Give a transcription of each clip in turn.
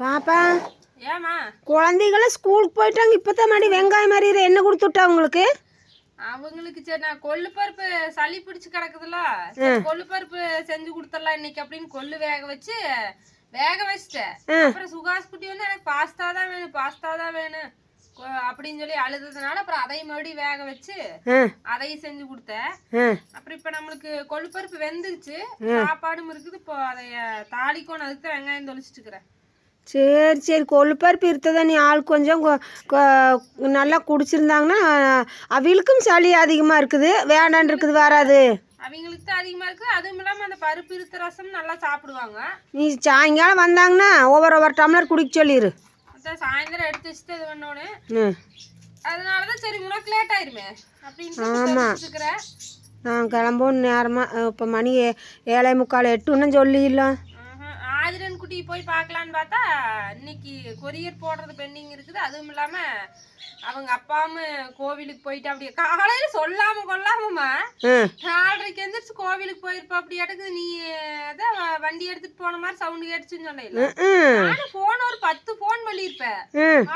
பாப்பா ஏமா குழந்தைகளும் ஸ்கூலுக்கு போயிட்டாங்க இப்போதான் மறுபடி வெங்காயம் மாதிரி என்ன கொடுத்து விட்டா உங்களுக்கு? அவங்களுக்கு சரி நான் கொள்ளு பருப்பு சளி பிடிச்சு கிடக்குதுல கொள்ளு பருப்பு செஞ்சு கொடுத்துடலாம் இன்னைக்கு அப்படின்னு கொள்ளு வேக வச்சு வேக வச்சிட்டேன். அப்புறம் சுகாஸ் குட்டி வந்து எனக்கு பாஸ்தா தான் வேணும் பாஸ்தா தான் வேணும் அப்படின்னு சொல்லி அழுததுனால அப்புறம் அதையும் மறுபடியும் வேக வச்சு அதையும் செஞ்சு கொடுத்தேன். அப்புறம் இப்ப நம்மளுக்கு கொள்ளு பருப்பு வெந்துருச்சு சாப்பாடும் இருக்குது இப்போ அதைய தாளிக்கணும் அதுக்கு தான் வெங்காயம் தொளிச்சிட்டு இருக்கிறேன். சரி சரி. கொழுப்பருப்பு இருந்ததா நீ ஆள் கொஞ்சம் நல்லா குடிச்சிருந்தாங்கன்னா அவளுக்கும் சளி அதிகமாக இருக்குது. வேண்டான் இருக்குது வராது. அவங்களுக்கு தான் அதிகமா இருக்கு அதுவும் இல்லாம அந்த பருப்பு இருத்த ரசம் நல்லா சாப்பிடுவாங்க. நீ சாயங்காலம் வந்தாங்கன்னா ஒவ்வொரு ஒவ்வொரு டம்ளர் குடிக்க சொல்லிடு சாயந்தரம் எடுத்து வச்சுட்டு இது பண்ணோன்னு. ம் அதனாலதான் சரி உனக்கு லேட் ஆயிருமே. அப்படின்னு இருக்கிறேன் நான் கிளம்பும் நேரமாக இப்போ மணி ஏழே முக்கால் எட்டுன்னு சொல்லிடலாம். குட்டி போய் பார்க்கலான்னு பார்த்தா இன்னைக்கு கொரியர் போடுறது பெண்டிங் இருக்குது. அதுவும் இல்லாம அவங்க அப்பாவும் கோவிலுக்கு போயிட்டு அப்படியே காலையில சொல்லாம கொள்ளாமமா ம் நாலரைக்கு எந்திரிச்சு கோவிலுக்கு போயிருப்பா அப்படி எடுக்குது நீ அதான் வண்டி எடுத்துட்டு போன மாதிரி சவுண்ட் கேட்டுச்சுன்னு சொன்னேன் நானும் போன் ஒரு பத்து போன் பண்ணியிருப்பேன்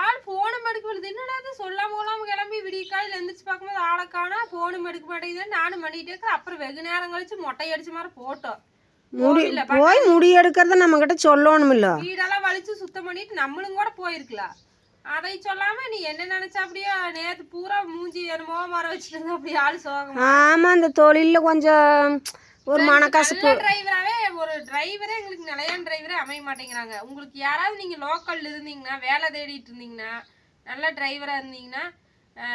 ஆள் போனும் எடுக்க விழுது என்னடா சொல்லாம கொள்ளாம கிளம்பி விடிய காலையில எந்திரிச்சு பார்க்கும்போது ஆளை காணா போனும் எடுக்க மாட்டேங்குது நானும் பண்ணிட்டே இருக்கிறேன் அப்புறம் வெகு நேரம் கழிச்சு மொட்டை அடிச்ச மாதிரி போட்டோம். முடி போய் முடி எடுக்கிறத நம்மக்கிட்ட சொல்லணுமில்ல. வீடெல்லாம் வலிச்சு சுத்தம் பண்ணிட்டு நம்மளும் கூட போயிருக்கலாம் அதை சொல்லாம நீ என்ன நினைச்ச அப்படியே நேத்து பூரா மூஞ்சி என்னமோ மர வச்சுட்டு இருந்தா அப்படி ஆள் சோகம் ஆமாம் அந்த தொழிலில் கொஞ்சம் ஒரு மனக்கசப்பு டிரைவராவே ஒரு டிரைவரே எங்களுக்கு நிலையான டிரைவரே அமைய மாட்டேங்கிறாங்க. உங்களுக்கு யாராவது நீங்க லோக்கல்ல இருந்தீங்கன்னா வேலை தேடிட்டு இருந்தீங்கன்னா நல்ல டிரைவரா இருந்தீங்கன்னா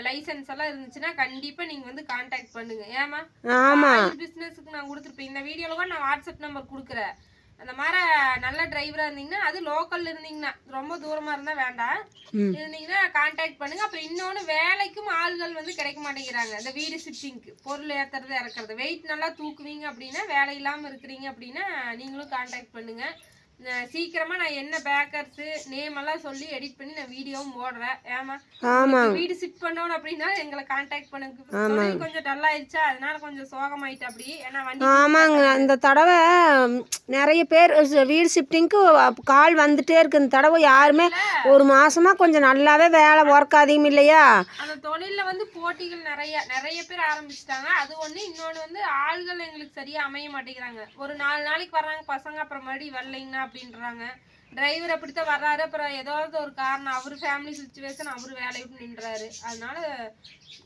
லைசென்ஸ் எல்லாம் இருந்துச்சுன்னா கண்டிப்பா நீங்க வந்து காண்டாக்ட் பண்ணுங்க. ஏமா ஆமாம் பிசினஸ்க்கு நான் கொடுத்துருப்பேன். இந்த வீடியோல கூட நான் வாட்ஸ்அப் நம்பர் கொடுக்குறேன். அந்த மாதிரி நல்ல டிரைவரா இருந்தீங்கன்னா அது லோக்கல்ல இருந்தீங்கன்னா ரொம்ப தூரமா இருந்தா வேண்டாம். இருந்தீங்கன்னா காண்டாக்ட் பண்ணுங்க. அப்புறம் இன்னொன்னு வேலைக்கும் ஆள்கள் வந்து கிடைக்க மாட்டேங்கிறாங்க. இந்த வீடு ஷிஃப்டிங்க்கு பொருள் ஏத்துறது இறக்குறது. வெயிட் நல்லா தூக்குவீங்க அப்படின்னா வேலை இல்லாம இருக்கிறீங்க அப்படின்னா நீங்களும் காண்டாக்ட் பண்ணுங்க. சீக்கிரமா நான் என்ன பேக்கர்ஸ் நேம் எல்லாம் சொல்லி எடிட் பண்ணி நான் வீடியோவும் போடுறேன். ஏமா ஆமாம் வீடு ஷிஃப்ட் பண்ணணும் அப்படின்னா எங்களை காண்டாக்ட் பண்ணுங்க. கொஞ்சம் டல் ஆயிடுச்சா அதனால கொஞ்சம் சோகமாயிட்டு அப்படி. ஏன்னா வண்டி ஆமாங்க. இந்த தடவை நிறைய பேர் வீடு ஷிஃப்டிங்க்கு கால் வந்துட்டே இருக்கு. இந்த தடவை யாருமே ஒரு மாசமா கொஞ்சம் நல்லாவே வேலை ஒர்க் அதிகம் இல்லையா? அந்த தொழில்ல வந்து போட்டிகள் நிறைய நிறைய பேர் ஆரம்பிச்சிட்டாங்க. அது ஒண்ணு. இன்னொன்னு வந்து ஆள்கள் எங்களுக்கு சரியா அமைய மாட்டேங்கிறாங்க. ஒரு நாலு நாளைக்கு வர்றாங்க. பசங்க அப்புறம் மறுபடியும் வரலைங்கண்ணா அப்படின்றாங்க. டிரைவர் அப்படித்தான் வர்றாரு. அப்புறம் ஏதாவது ஒரு காரணம் அவர் ஃபேமிலி சுச்சுவேஷன் அவர் வேலையை விட்டு நின்றாரு. அதனால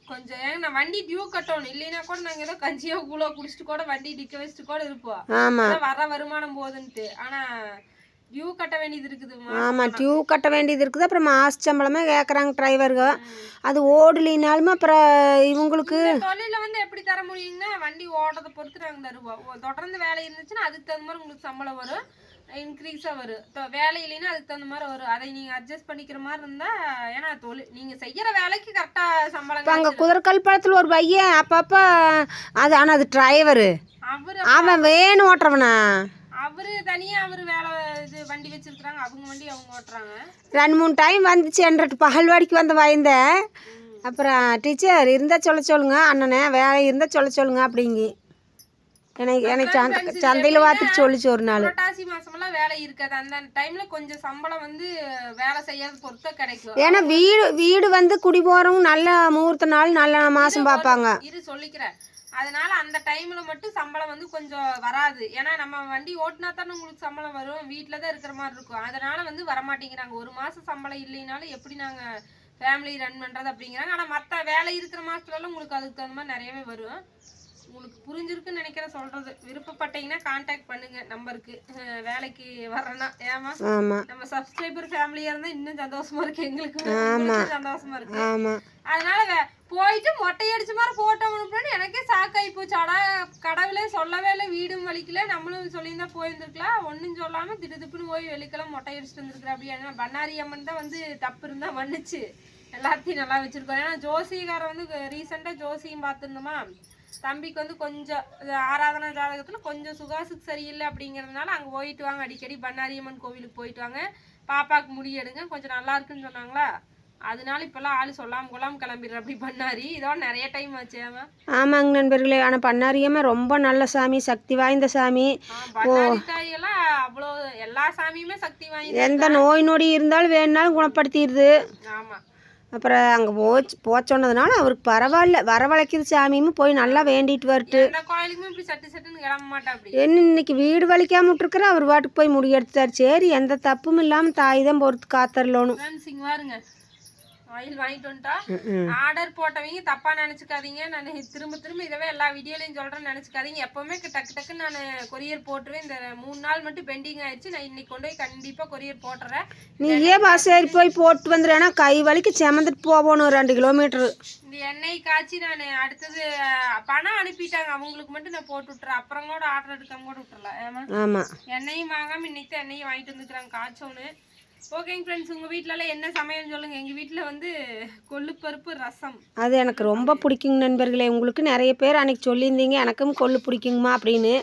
கொஞ்சம் ஏங்க நான் வண்டி டியூ கட்டணும். இல்லைன்னா கூட நாங்க ஏதோ கஞ்சியோ கூழோ குடிச்சிட்டு கூட வண்டி நிக்க வச்சுட்டு கூட இருப்போம். வர வருமானம் போகுதுன்ட்டு. ஆனா டியூ கட்ட வேண்டியது இருக்குதுமா ஆமா டியூ கட்ட வேண்டியது இருக்குது. அப்புறம் மாச சம்பளமே கேட்குறாங்க டிரைவருங்க அது ஓடலினாலுமே அப்புறம் இவங்களுக்கு இந்த தொழில வந்து எப்படி தர முடியுங்கன்னா வண்டி ஓடுறதை பொறுத்து நாங்க தருவோம். தொடர்ந்து வேலை இருந்துச்சுன்னா அதுக்கு தகுந்த மாதிரி உங்களுக்கு சம்பளம் வரும். இன்க்ரீஸாக வரும். தொ- வேலை இல்லைன்னா அதுக்கு தகுந்த மாதிரி வரும். அதை நீங்க அட்ஜஸ்ட் பண்ணிக்கிற மாதிரி இருந்தா ஏன்னா தொழில் நீங்க செய்யற வேலைக்கு கரெக்டா சம்பளம் இப்போ அங்கே கிடைச்சிரும். குதிரைக்கல் பழத்தில் ஒரு பையன் அப்பப்போ அது ஆனால் அது டிரைவரு அவரு அவன் வேணும் ஓட்டுறவனா? அவரு தனியா அவரு வேலை இது வண்டி வச்சிருக்காங்க அவங்க வண்டி அவங்க ஓட்டுறாங்க. ரெண்டு மூணு டைம் வந்துச்சு. என்ற பகல்வாடிக்கு வந்து வயந்தேன் அப்புறம் டீச்சர் இருந்தால் சொல்ல சொல்லுங்க அண்ணனே. வேலை இருந்தால் சொல்ல சொல்லுங்க அப்படிங்கி. எனக்கு எனக்கு சந்தை சந்தையில் பார்த்துட்டு சொல்லிச்சு ஒரு நாள். புரட்டாசி மாசமெல்லாம் வேலை இருக்காது. அந்த டைம்ல கொஞ்சம் சம்பளம் வந்து வேலை செய்யறது பொறுத்த கிடைக்கும். ஏன்னா வீடு வீடு வந்து குடி போகிறவங்க நல்ல முகூர்த்த நாள் நல்ல மாதம் பார்ப்பாங்க. இரு சொல்லிக்கிறேன். அதனால அந்த டைம்ல மட்டும் சம்பளம் வந்து கொஞ்சம் வராது. ஏன்னா நம்ம வண்டி ஓட்டினா தானே உங்களுக்கு சம்பளம் வரும். வீட்டில தான் இருக்கிற மாதிரி இருக்கும். அதனால வந்து வரமாட்டேங்கிறாங்க. ஒரு மாசம் சம்பளம் இல்லைனாலும் எப்படி நாங்க ஃபேமிலி ரன் பண்றது அப்படிங்கிறாங்க. ஆனா மத்த வேலை இருக்கிற மாசத்துலலாம் உங்களுக்கு அதுக்கு தகுந்த மாதிரி நிறையவே வரும். உங்களுக்கு புரிஞ்சிருக்குன்னு நினைக்கிறேன் சொல்றது. விருப்பப்பட்டீங்கன்னா கான்டாக்ட் பண்ணுங்க நம்பருக்கு. வேலைக்கு வர்றேன்னா. ஏமா நம்ம சப்ஸ்கிரைபர் ஃபேமிலியா இருந்தா இன்னும் சந்தோஷமா இருக்கு. எங்களுக்கு சந்தோஷமா இருக்கு. அதனால போயிட்டு மொட்டை அடிச்ச மாதிரி போட்டோ அனுப்புறேன்னு எனக்கே சாக்காயி போச்சு. அடா கடவுளே சொல்லவே இல்லை. வீடும் வலிக்கல. நம்மளும் சொல்லியிருந்தா போயிருந்துருக்கலாம் ஒன்றும் சொல்லாம திடுதிப்புன்னு போய் வெள்ளிக்கிழமை மொட்டை அடிச்சுட்டு வந்துருக்குற அப்படின்னா பண்ணாரி அம்மன் தான் வந்து தப்பு இருந்தா மன்னிச்சு. எல்லாத்தையும் நல்லா வச்சிருக்கோம் ஏன்னா ஜோசிகாரன் வந்து ரீசெண்டாக ஜோசியம் பார்த்துருந்தோமா? தம்பிக்கு வந்து கொஞ்சம் ஆராதனா ஜாதகத்துல கொஞ்சம் சுகாசுக்கு சரியில்லை அப்படிங்கறதுனால அங்க போயிட்டு வாங்க. அடிக்கடி பண்ணாரியம்மன் கோவிலுக்கு போயிட்டு வாங்க. பாப்பாக்கு முடி எடுங்க. கொஞ்சம் நல்லா இருக்குன்னு சொன்னாங்களா? அதனால இப்பெல்லாம் ஆளு சொல்லாம கொள்ளாம கிளம்பிடுற அப்படி பண்ணாரு. இதோட நிறைய டைம் ஆச்சு அவன் ஆமாங்க நண்பர்களே. ஆனால் பண்ணாரியம்மா ரொம்ப நல்ல சாமி சக்தி வாய்ந்த சாமி. தாயெல்லாம் அவ்வளோ எல்லா சாமியுமே சக்தி வாங்கி எந்த நோய் நொடி இருந்தாலும் வேணுனாலும் குணப்படுத்திடுது. ஆமா. அப்புறம் அங்கே போச்சு போச்சோன்னதுனால அவருக்கு பரவாயில்ல. வரவழைக்குது சாமியும் போய் நல்லா வேண்டிட்டு வரட்டு. என்ன இன்னைக்கு வீடு வலிக்காம விட்டுருக்குற அவர் பாட்டுக்கு போய் முடியெடுத்துட்டார் சரி எந்த தப்பும் இல்லாமல் தாய் தான் பொறுத்து பாருங்க ஆயில் வாங்கிட்டு வந்துட்டா. ஆர்டர் போட்டவங்க தப்பா நினைச்சுக்காதீங்க. நான் திரும்ப திரும்ப இதவே எல்லா வீடியோலையும் சொல்றேன்னு நினைச்சுக்காதீங்க. எப்பவுமே டக்கு டக்குன்னு நான் கொரியர் போட்டுருவேன். இந்த மூணு நாள் மட்டும் பெண்டிங் ஆயிடுச்சு. நான் இன்னைக்கு கொண்டு போய் கண்டிப்பா கொரியர் போட்டுறேன். நீயே பஸ் ஏறி போய் போட்டு வந்துடுறேன்னா கை வலிக்கு செமந்துட்டு போகணும் ரெண்டு கிலோமீட்ரு இந்த எண்ணெய் காய்ச்சி நான் அடுத்தது பணம் அனுப்பிட்டாங்க. அவங்களுக்கு மட்டும் நான் போட்டு விட்டுறேன். அப்புறம் கூட ஆர்டர் எடுக்காம கூட விட்டுறலாம் ஏமா எண்ணெயும் வாங்காம இன்னைக்கு தான் எண்ணெயும் வாங்கிட்டு வந்துக்கிறாங்க. காய்ச்சோன்னு. ஓகேங்க ஃப்ரெண்ட்ஸ் உங்க வீட்ல எல்லாம் என்ன சமையல்னு சொல்லுங்க? எங்க வீட்ல வந்து கொள்ளுப்பருப்பு ரசம். அது எனக்கு ரொம்ப பிடிக்குங்க நண்பர்களே. உங்களுக்கு நிறைய பேர் அன்னைக்கு சொல்லியிருந்தீங்க எனக்கும் கொள்ளு பிடிக்குங்கம்மா அப்படின்னு.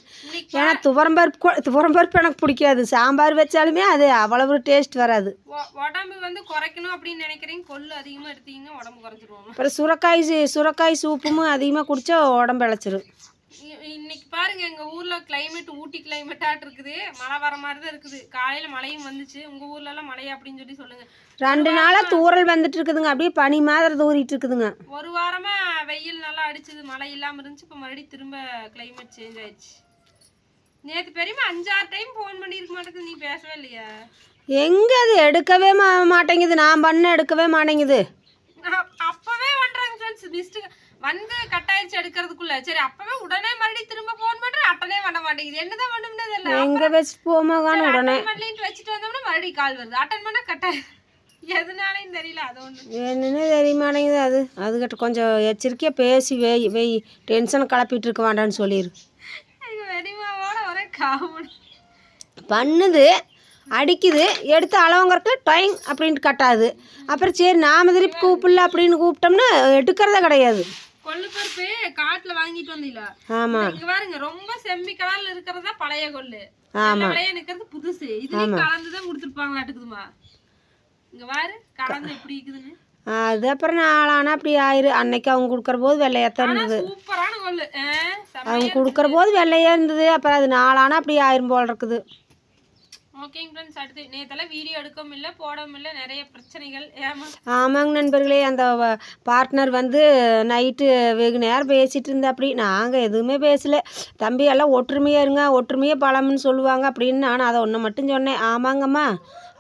ஏன்னா துவரம்பருப்பு துவரம்பருப்பு எனக்கு பிடிக்காது. சாம்பார் வச்சாலுமே அது அவ்வளவு டேஸ்ட் வராது. உடம்பு வந்து குறைக்கணும் அப்படின்னு நினைக்கிறீங்க? கொள்ளு அதிகமா எடுத்தீங்கன்னா உடம்பு குறைச்சிருவோம் அப்புறம் சுரக்காய் சுரக்காய் சூப்பும் அதிகமாக குடித்தா உடம்பு இழைச்சிரும் இன்னைக்கு பாருங்க எங்க ஊர்ல கிளைமேட் ஊட்டி கிளைமேட்டாட்டு இருக்குது. மழை வர மாதிரி தான் இருக்குது. காலையில மழையும் வந்துச்சு. உங்க ஊர்ல எல்லாம் மழையா அப்படின்னு சொல்லி சொல்லுங்க. ரெண்டு நாளாக தூறல் வந்துட்டு இருக்குதுங்க. அப்படியே பனி மாதிரி தூறிட்டு இருக்குதுங்க. ஒரு வாரமா வெயில் நல்லா அடிச்சது. மழை இல்லாம இருந்துச்சு. இப்ப மறுபடியும் திரும்ப கிளைமேட் சேஞ்ச் ஆயிடுச்சு. நேத்து பெரியமா அஞ்சாறு டைம் ஃபோன் பண்ணிருக்க மாட்டேங்குது. நீ பேசவே இல்லையா? எங்கே அது? எடுக்கவே மாட்டேங்குது. நான் பண்ண எடுக்கவே மாட்டேங்குது. அப்பவே பண்றாங்க ஃப்ரெண்ட்ஸ் லிஸ்ட் வந்து கட் எடுக்கிறதுக்குள்ள. சரி அப்பவே உடனே மறுபடியும் திரும்ப ஃபோன் பண்றேன். அட்டனே பண்ண மாட்டேங்குது. என்னதான் பண்ணும்னு தெரியல. எங்கே வச்சுட்டு போமாகான்னு உடனே. அட்டன் பண்ணலின்ட்டு வச்சுட்டு வந்தோம்னா மறுபடியும் கால் வருது. அட்டன் பண்ணா கட் ஆயிடுது எதுனாலையும் தெரியல அது ஒண்ணு. என்னன்னே தெரிய மாட்டேங்குது அது. அதுக்கிட்ட கொஞ்சம் எச்சரிக்கையாக பேசி வெய் வெய் டென்ஷனை கிளப்பிட்டு இருக்க வேண்டாம்னு சொல்லிடு எங்க வெடிமாவோட ஒரே காமெடி. பண்ணுது அடிக்குது எடுத்து அளவுங்கிறதுல டைம் அப்படின்ட்டு கட்டாது. அப்புறம் சரி நாம திருப்பி கூப்பிடல அப்படின்னு கூப்பிட்டோம்னா எடுக்கிறதே கிடையாது. கொள்ளு பருப்பு காட்டுல வாங்கிட்டு வந்தீங்களா ஆமாம் இங்க பாருங்க ரொம்ப செம்பி கலர்ல இருக்கிறதா பழைய கொள்ளு. ஆமா. பழைய நிக்கிறது புதுசு. இதுலயும் கலந்துதான் கொடுத்துருப்பாங்களாட்டுக்குதுமா. இங்க பாரு கலந்து எப்படி இருக்குதுன்னு. அது அப்புறம் நாளானா அப்படி ஆயிரு. அன்னைக்கு அவங்க கொடுக்குற போது வெள்ளையாத்தான் இருந்தது. சூப்பரான கொள்ளு. ஆ, செம்ம. அவங்க கொடுக்குற போது வெள்ளையா இருந்தது. அப்புறம் அது நாளானா அப்படி ஆயிரும் போல் இருக்குது. ஓகேங்க ஃப்ரெண்ட்ஸ் அடுத்து நேத்தெல்லாம் வீடியோ எடுக்கவும் இல்லை போடவும் இல்லை நிறைய பிரச்சனைகள். ஏமா ஆமாங்க நண்பர்களே அந்த பார்ட்னர் வந்து நைட்டு வெகு நேரம் பேசிகிட்டு இருந்தா அப்படி. நாங்கள் எதுவுமே பேசல. தம்பி எல்லாம் ஒற்றுமையாக இருங்க ஒற்றுமையாக பலம்னு சொல்லுவாங்க அப்படின்னு நான் அதை ஒன்று மட்டும் சொன்னேன். ஆமாங்கம்மா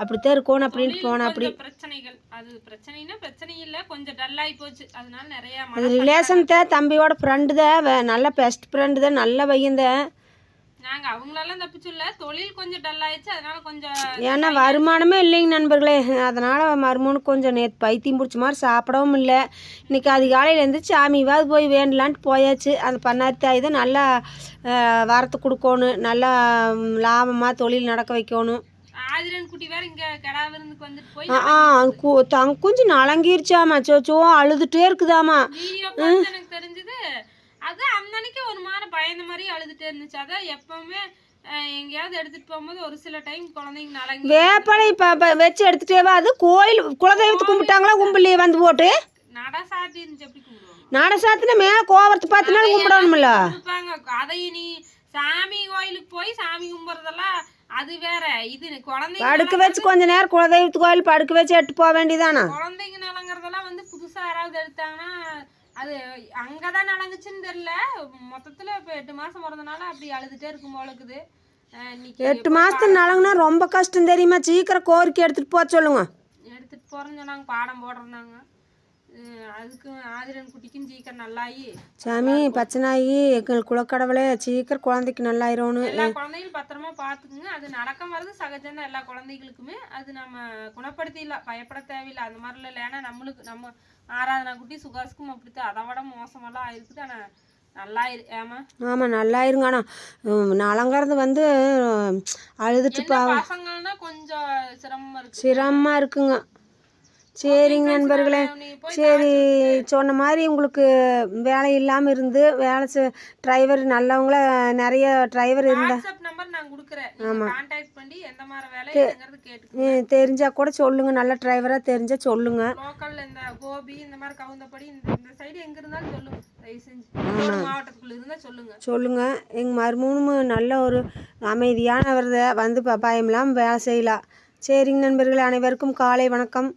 அப்படித்தான் இருக்கணும் அப்படின்ட்டு போனேன் அப்படி. பிரச்சனைகள். அது பிரச்சனைனா பிரச்சனை இல்லை கொஞ்சம் டல் ஆகி போச்சு. அதனால நிறைய அது ரிலேஷன் தான் தம்பியோட ஃப்ரெண்டு தான் நல்ல பெஸ்ட் ஃப்ரெண்டு தான் நல்ல பையன் தான். நாங்க அவங்களெல்லாம் தப்பிச்சு இல்ல. தொழில் கொஞ்சம் டல் ஆயிடுச்சு. அதனால கொஞ்சம் ஏன்னா வருமானமே இல்லைங்க நண்பர்களே. அதனால் மருமனுக்கு கொஞ்சம் நேற்று பைத்தியம் பிடிச்ச மாதிரி சாப்பிடவும் இல்லை. இன்றைக்கி அதிகாலையில் இருந்து சாமிவாது போய் வேண்டலான்ட்டு போயாச்சு. அந்த பண்ணாரி தாய் தான் நல்லா வரத்து கொடுக்கணும். நல்லா லாபமாக தொழில் நடக்க வைக்கணும். தங்க குஞ்சு நலங்கிருச்சாமா? சோச்சோ அழுதுகிட்டே இருக்குதாமா? வீடியோ பார்த்து எனக்கு தெரிஞ்சது அது அந்த அன்னைக்கு ஒரு மாதிரி பயந்த மாதிரி அழுதுட்டே இருந்துச்சு. அதான் எப்பவுமே எங்கேயாவது எடுத்துட்டு போகும்போது ஒரு சில டைம் குழந்தைங்க நலங்கி இப்போ வச்சு எடுத்துகிட்டே வா. அது கோயில் குலதெய்வத்தை கும்பிட்டாங்களா? கும்பலையே வந்து போட்டு. நட சாத்தி இருந்துச்சு. எப்படி கும்பிடுவாங்க? நாட சாத்தின மேலே கோவரத்தை பார்த்தினாலும் கும்பிடணும்ல. அதை நீ சாமி கோயிலுக்கு போய் சாமி கும்பிட்றதெல்லாம் அது வேற. இது குழந்தைங்க படுக்க வச்சு கொஞ்ச நேரம் குலதெய்வத்து கோயில் படுக்க வச்சு எட்டு போக வேண்டியதானா? குழந்தைங்க நலங்கிறதெல்லாம் வந்து புதுசா யாராவது எடுத்தாங்கன்னா அது அங்கதான் நலங்குச்சுன்னு தெரியல. மொத்தத்துல இப்ப எட்டு மாசம் பிறந்தனால அப்படி அழுதுட்டே இருக்கும் போல இருக்குது. எட்டு மாசத்துக்கு நலங்குனா ரொம்ப கஷ்டம் தெரியுமா? சீக்கிரம் கோரிக்கை எடுத்துட்டு போக சொல்லுங்க. எடுத்துட்டு போறேன்னு சொன்னாங்க பாடம் போடுறாங்க அதுக்கும் ஆதிரன் குட்டிக்கும் சீக்கிரம் நல்லாயி. சாமி பச்சனாயி எங்கள் குலக்கடவுளே சீக்கிரம் குழந்தைக்கு நல்லாயிரணும் எல்லா குழந்தைகளும் பத்திரமா பாத்துக்குங்க அது நடக்கம் வர்றது சகஜம் எல்லா குழந்தைகளுக்குமே. அது நம்ம குணப்படுத்திடலாம் பயப்பட தேவையில்லை. அந்த மாதிரிலாம் இல்லை. ஏன்னா நம்மளுக்கு நம்ம ஆராதனா குட்டி சுகாசுக்கும் அப்படித்தான். அதை விட மோசமெல்லாம் ஆயிருக்குது ஆனா நல்லா இரு ஏமா ஆமாம் நல்லாயிருங்க ஆனால் நலங்கிறது வந்து அழுதுட்டு பாவம். பசங்கள்னா கொஞ்சம் சிரமமா இருக்கு. சிரமமாக இருக்குங்க. சரிங்க நண்பர்களே. சரி சொன்ன மாதிரி உங்களுக்கு வேலை இல்லாமல் இருந்து வேலை டிரைவர் நல்லவங்கள நிறைய டிரைவர் இருந்தா வாட்ஸ்அப் நம்பர் நான் கொடுக்குறேன். நீங்க கான்டாக்ட் பண்ணி எந்த மாதிரி வேலை என்னங்கிறது கேட்டுக்கோ ம், தெரிஞ்சா கூட சொல்லுங்க. நல்ல டிரைவராக தெரிஞ்சா சொல்லுங்க. எங்க சொல்லுங்க. எங்கள் மருமகனும் நல்ல ஒரு அமைதியானவர். வந்து ப- பயம் இல்லாமல் வேலை செய்யலாம் சரிங்க நண்பர்களே அனைவருக்கும் காலை வணக்கம்.